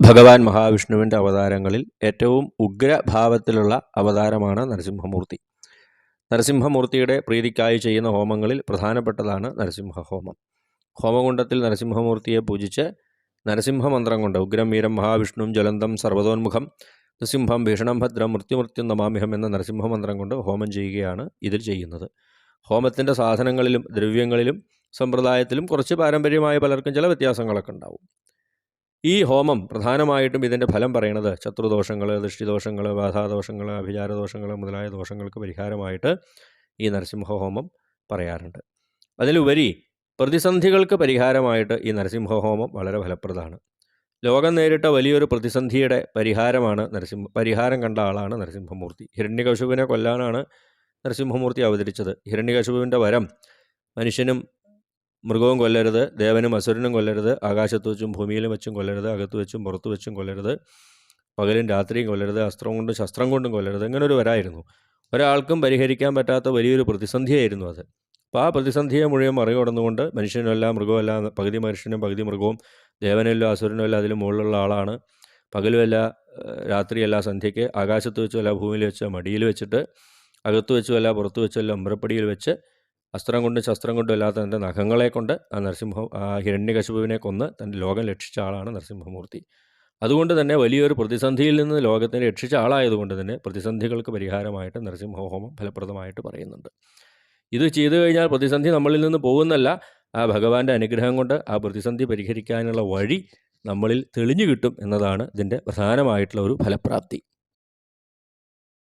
ഭഗവാൻ മഹാവിഷ്ണുവിന്റെ അവതാരങ്ങളിൽ ഏറ്റവും ഉഗ്രഭാവത്തിലുള്ള അവതാരമാണ് നരസിംഹമൂർത്തി. നരസിംഹമൂർത്തിയുടെ പ്രീതിക്കായി ചെയ്യുന്ന ഹോമങ്ങളിൽ പ്രധാനപ്പെട്ടതാണ് നരസിംഹ ഹോമം ഹോമകുണ്ടത്തിൽ നരസിംഹമൂർത്തിയെ പൂജിച്ച് നരസിംഹമന്ത്രം കൊണ്ട് ഉഗ്രം വീരം മഹാവിഷ്ണുവും ജ്വലന്തം സർവതോന്മുഖം നൃസിംഹം ഭീഷണം ഭദ്രം മൃത്യുമൃത്യം നമാമിഹം എന്ന നരസിംഹമന്ത്രം കൊണ്ട് ഹോമം ചെയ്യുകയാണ് ഇതിൽ ചെയ്യുന്നത്. ഹോമത്തിന്റെ സാധനങ്ങളിലും ദ്രവ്യങ്ങളിലും സമ്പ്രദായത്തിലും കുറച്ച് പാരമ്പര്യമായ പലർക്കും ചില വ്യത്യാസങ്ങളൊക്കെ ഉണ്ടാവും. ഈ ഹോമം പ്രധാനമായിട്ടും ഇതിന്റെ ഫലം പറയണത് ശത്രുദോഷങ്ങൾ ദൃഷ്ടിദോഷങ്ങൾ ബാധാദോഷങ്ങൾ അഭിചാരദോഷങ്ങൾ മുതലായ ദോഷങ്ങൾക്ക് പരിഹാരമായിട്ട് ഈ നരസിംഹ ഹോമം പറയാറുണ്ട്. അതിലുപരി പ്രതിസന്ധികൾക്ക് പരിഹാരമായിട്ട് ഈ നരസിംഹ ഹോമം വളരെ ഫലപ്രദമാണ്. ലോകം നേരിട്ട വലിയൊരു പ്രതിസന്ധിയുടെ പരിഹാരമാണ് നരസിംഹ പരിഹാരം കണ്ട ആളാണ് നരസിംഹമൂർത്തി. ഹിരണ്യകശുവിനെ കൊല്ലാനാണ് നരസിംഹമൂർത്തി അവതരിച്ചത്. ഹിരണ്യകശുവിന്റെ വരം മനുഷ്യനും മൃഗവും കൊല്ലരുത് ദേവനും അസുരനും കൊല്ലരുത് ആകാശത്ത് വെച്ചും ഭൂമിയിലും വെച്ചും കൊല്ലരുത് അകത്ത് വെച്ചും പുറത്ത് വെച്ചും കൊല്ലരുത് പകലും രാത്രിയും കൊല്ലരുത് അസ്ത്രം കൊണ്ടും ശസ്ത്രം കൊണ്ടും കൊല്ലരുത് ഇങ്ങനെ ഒരു വരായിരുന്നു. ഒരാൾക്കും പരിഹരിക്കാൻ പറ്റാത്ത വലിയൊരു പ്രതിസന്ധിയായിരുന്നു അത്. അപ്പോൾ ആ പ്രതിസന്ധിയെ മുഴുവൻ മറികടന്നുകൊണ്ട് മനുഷ്യനുമല്ല മൃഗമല്ല പകുതി മനുഷ്യനും പകുതി മൃഗവും ദേവനല്ല അസുരനുമല്ല അതിലും മുകളിലുള്ള ആളാണ്. പകലുമല്ല രാത്രിയല്ല സന്ധ്യയ്ക്ക് ആകാശത്ത് വെച്ചുമല്ല ഭൂമിയിൽ വെച്ച് മടിയിൽ വെച്ചിട്ട് അകത്ത് വെച്ചുമല്ല പുറത്ത് വെച്ചുമല്ല ഉമ്പ്രപ്പടിയിൽ വെച്ച് അസ്ത്രം കൊണ്ടും ശസ്ത്രം കൊണ്ടും അല്ലാത്ത തന്റെ നഖങ്ങളെ കൊണ്ട് ആ നരസിംഹ ആ ഹിരണ്യകശുപുവിനെ കൊന്ന് തന്റെ ലോകം രക്ഷിച്ച ആളാണ് നരസിംഹമൂർത്തി. അതുകൊണ്ട് തന്നെ വലിയൊരു പ്രതിസന്ധിയിൽ നിന്ന് ലോകത്തിനെ രക്ഷിച്ച ആളായതുകൊണ്ട് തന്നെ പ്രതിസന്ധികൾക്ക് പരിഹാരമായിട്ട് നരസിംഹഹോമം ഫലപ്രദമായിട്ട് പറയുന്നുണ്ട്. ഇത് ചെയ്തു കഴിഞ്ഞാൽ പ്രതിസന്ധി നമ്മളിൽ നിന്ന് പോകുന്നല്ല ആ ഭഗവാന്റെ അനുഗ്രഹം കൊണ്ട് ആ പ്രതിസന്ധി പരിഹരിക്കാനുള്ള വഴി നമ്മളിൽ തെളിഞ്ഞു കിട്ടും എന്നതാണ് ഇതിന്റെ പ്രധാനമായിട്ടുള്ള ഒരു ഫലപ്രാപ്തി.